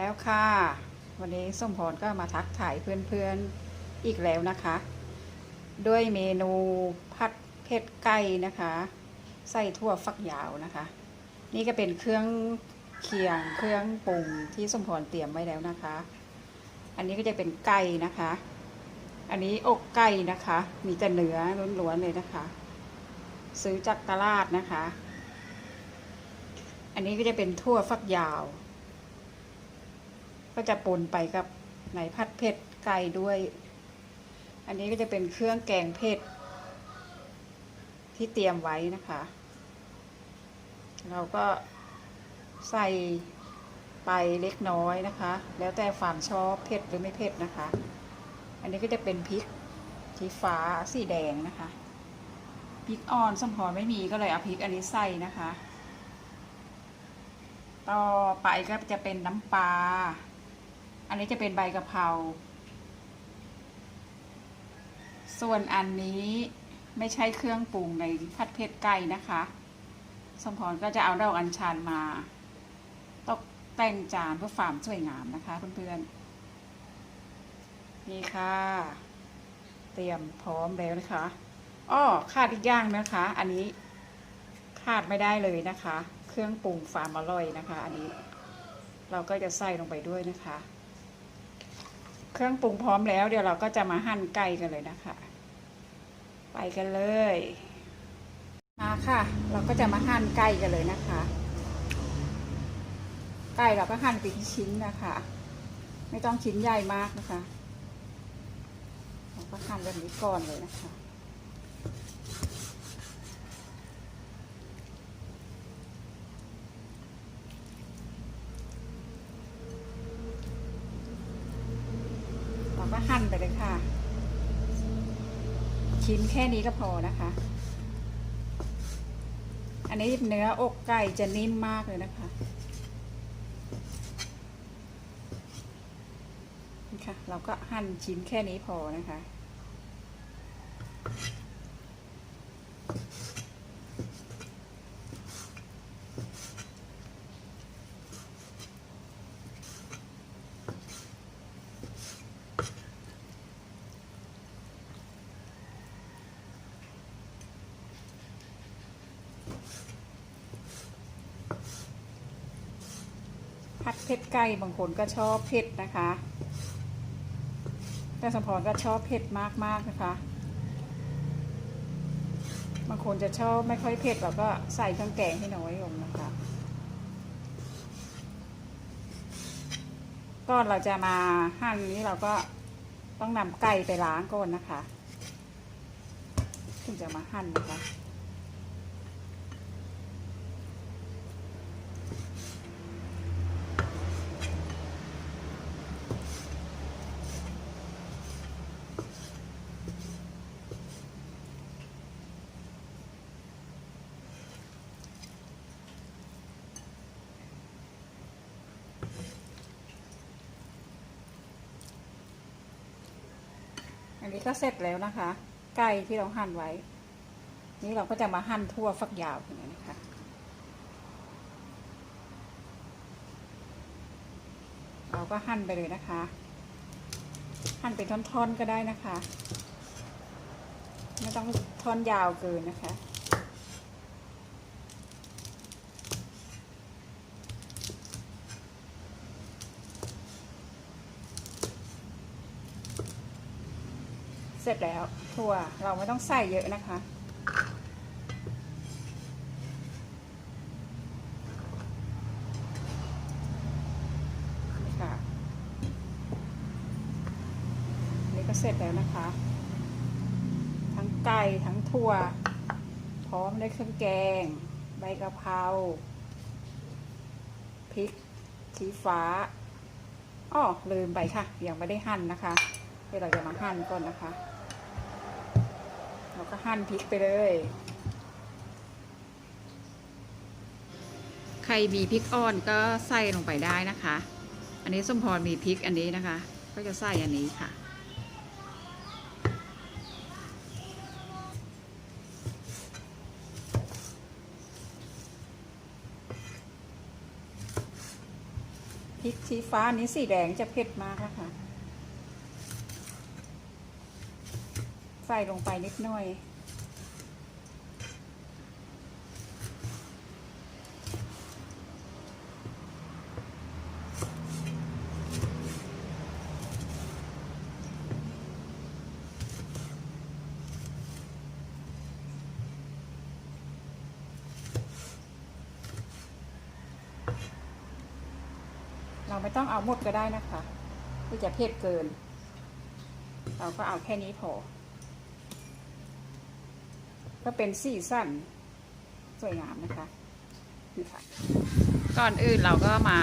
แล้วค่ะ วันนี้ส้มพรก็มาทักถ่ายเพื่อนๆอีกแล้วนะคะ ด้วยเมนูผัดเผ็ดไก่นะคะใส่ถั่วฝักยาวนะคะ นี่ก็เป็นเครื่องเคียงเครื่องปรุงที่ส้มพรเตรียมไว้แล้วนะคะ อันนี้ก็จะเป็นไก่นะคะ อันนี้อกไก่นะคะ มีแต่เนื้อล้วนๆเลยนะคะ ซื้อจากตลาดนะคะ อันนี้ก็จะเป็นถั่วฝักยาว ก็จะปนไปกับในผัดเผ็ดไก่ด้วย อันนี้ก็จะเป็นเครื่องแกงเผ็ดที่เตรียมไว้นะคะ เราก็ใส่ไปเล็กน้อยนะคะ แล้วแต่ความชอบเผ็ดหรือไม่เผ็ดนะคะ อันนี้ก็จะเป็นพริกสีฟ้าสีแดงนะคะพริกอ่อนสมพรไม่มีก็เลยเอาพริกอันนี้ใส่นะคะ ต่อไปก็จะเป็นน้ำปลา อันนี้จะเป็นใบกะเพรา ส่วนอันนี้ไม่ใช่เครื่องปรุงในผัดเผ็ดไก่นะคะ สมพรก็จะเอาดอกอัญชันมา ตกแต่งจานเพื่อความสวยงามนะคะเพื่อนๆ นี่ค่ะ เตรียมพร้อมแล้วนะคะอ้อขาดอีกอย่างนะคะ อันนี้ขาดไม่ได้เลยนะคะ เครื่องปรุงความอร่อยนะคะ อันนี้ เราก็จะใส่ลงไปด้วยนะคะ เครื่องปรุงพร้อมแล้ว เดี๋ยวเราก็จะมาหั่นไก่กันเลยนะคะ ไปกันเลย มาค่ะ เราก็จะมาหั่นไก่กันเลยนะคะ ไก่เราก็หั่นเป็นชิ้นนะคะ ไม่ต้องชิ้นใหญ่มากนะคะ เราก็หั่นแบบนี้ก่อนเลยนะคะ เราก็หั่นไปเลยค่ะ ชิ้นแค่นี้ก็พอนะคะ อันนี้เนื้ออกไก่จะนิ่มมากเลยนะคะนี่ค่ะ เราก็หั่นชิ้นแค่นี้พอนะคะ ผัดเผ็ดไก่บางคนก็ชอบเผ็ดนะคะแต่สมพรก็ชอบเผ็ดมากๆนะคะ บางคนจะชอบไม่ค่อยเผ็ดเราก็ใส่เครื่องแกงให้น้อยลงนะคะก่อนเราจะมาหั่นนี้เราก็ต้องนำไก่ไปล้างก่อนนะคะ ถึงจะมาหั่นนะคะ อันนี้ก็เสร็จแล้วนะคะ ไก่ที่เราหั่นไว้ นี่เราก็จะมาหั่นทั่วฝักยาวอย่างนี้นะคะเราก็หั่นไปเลยนะคะ หั่นเป็นท่อนๆก็ได้นะคะ ไม่ต้องท่อนยาวเกินนะคะ เสร็จแล้วถั่วเราไม่ต้องใส่เยอะนะคะนี่ค่ะนี่ก็เสร็จแล้วนะคะ ทั้งไก่ทั้งถั่ว พร้อมด้วยเครื่องแกง ใบกะเพราพริกสีฟ้าอ้อลืมไปค่ะ ยังไม่ได้หั่นนะคะเดี๋ยวเราจะมาหั่นก่อนนะคะ เราก็หั่นพริกไปเลย ใครมีพริกอ่อนก็ใส่ลงไปได้นะคะ อันนี้ส้มพรมีพริกอันนี้นะคะ ก็จะใส่อันนี้ค่ะ พริกสีฟ้านี้สีแดงจะเผ็ดมากนะคะ ใส่ลงไปนิดหน่อย เราไม่ต้องเอาหมดก็ได้นะคะคือจะเผ็ดเกิน เราก็เอาแค่นี้พอ ก็เป็นสีสันสวยงามนะคะนี่ค่ะก่อนอื่นเราก็มา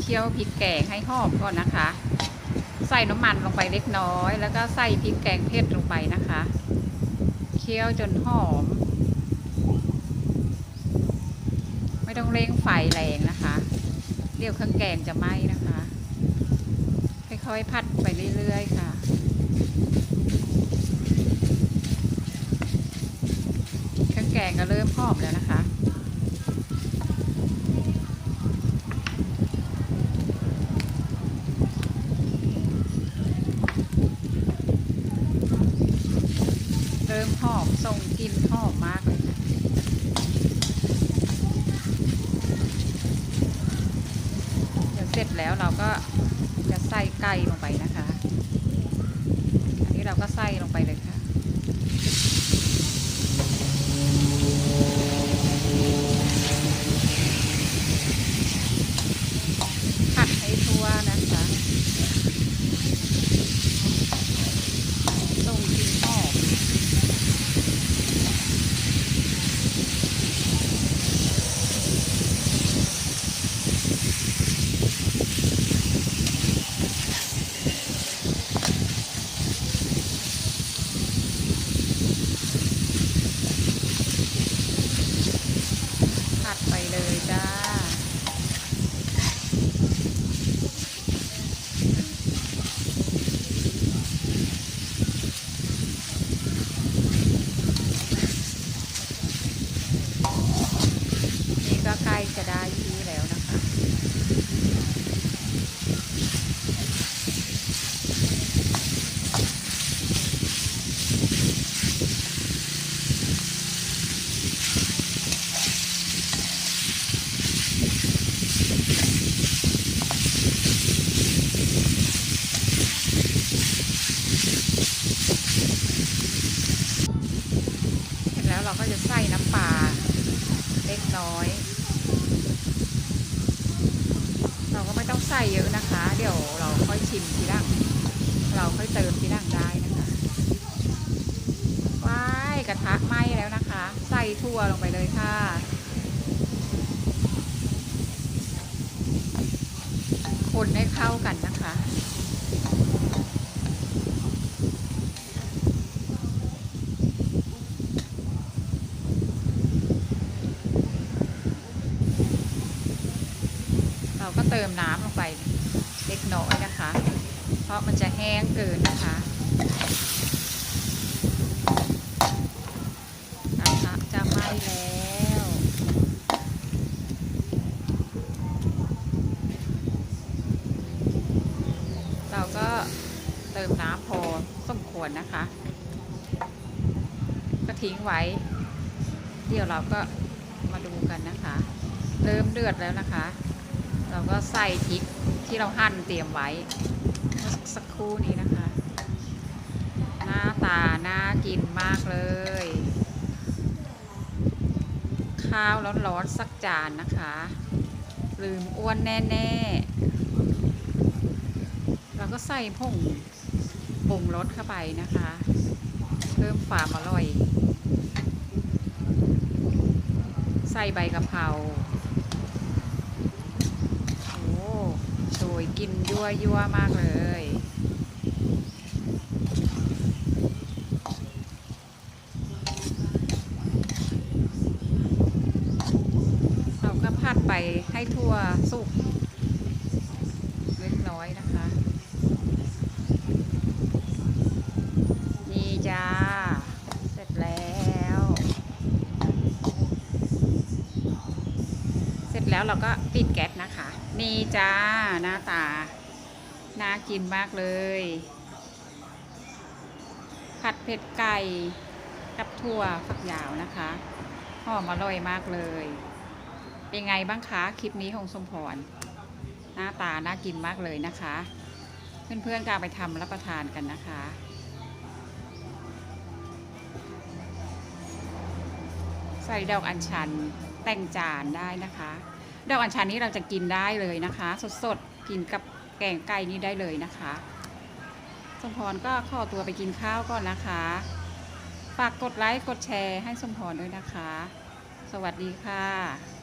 เคี่ยวพริกแกงให้หอมก่อนนะคะ ใส่น้ำมันลงไปเล็กน้อย แล้วก็ใส่พริกแกงเผ็ดลงไปนะคะ เคี่ยวจนหอม ไม่ต้องเร่งไฟแรงนะคะเดี๋ยวเครื่องแกงจะไหม้นะคะ ค่อยๆ ผัดไปเรื่อยๆ ค่ะ เครื่องแกงก็เริ่มหอมแล้วนะคะ เริ่มหอมส่งกลิ่นหอมมากเลยเดี๋ยวเสร็จแล้วเราก็จะใส่ไก่ลงไปนะคะ อันนี้เราก็ใส่ลงไปเลยค่ะ ผัดให้ทั่วนะคะส่งกลิ่นหอม ผัดไปเลยจ้า นี่ก็ใกล้จะได้ที่แล้วนะคะ เสร็จแล้วเราก็จะใส่น้ำปลาเล็ก น้อย เราก็ไม่ต้องใส่เยอะนะคะ เดี๋ยวเราค่อยชิมทีหลังเราค่อยเติมทีหลังได้นะคะว้ายกระทะไหม้แล้วนะคะ ใส่ถั่วลงไปเลยค่ะคนให้เข้ากันนะคะ เรา ก็เติมน้ำลงไปเล็กน้อยนะคะ เพราะมันจะแห้งเกินนะคะกระทะจะไหม้แล้วเราก็เติมน้ำพอสมควรนะคะ ก็ทิ้งไว้ เดี๋ยวเราก็มาดูกันนะคะ เริ่มเดือดแล้วนะคะ เราก็ใส่พริกที่เราหั่นเตรียมไว้ สักครู่นี้นะคะ หน้าตาน่ากินมากเลย ข้าวร้อนๆสักจานนะคะ ลืมอ้วนแน่ๆ เราก็ใส่ผงปรุงรสเข้าไปนะคะ เพิ่มความอร่อย ใส่ใบกะเพรา โอ้โช ยกินยั่วยั่วมากเลย เราก็ผัดไปให้ทั่วสุกเล็กน้อยนะคะ นี่จ้า เสร็จแล้ว เสร็จแล้วเราก็ปิดแก๊สนะคะ นี่จ้าหน้าตา น่ากินมากเลย ผัดเผ็ดไก่กับถั่วฝักยาวนะคะหอมอร่อยมากเลย เป็นไงบ้างคะ คลิปนี้ของสมพร หน้าตาน่ากินมากเลยนะคะ เพื่อนๆก็เอาไปทำรับประทานกันนะคะใส่ดอกอัญชันแต่งจานได้นะคะ ดอกอัญชันนี้เราจะกินได้เลยนะคะ สดๆ กินกับแกงไก่นี้ได้เลยนะคะสมพรก็ขอตัวไปกินข้าวก่อนนะคะ ฝากกดไลค์กดแชร์ให้สมพรด้วยนะคะ สวัสดีค่ะ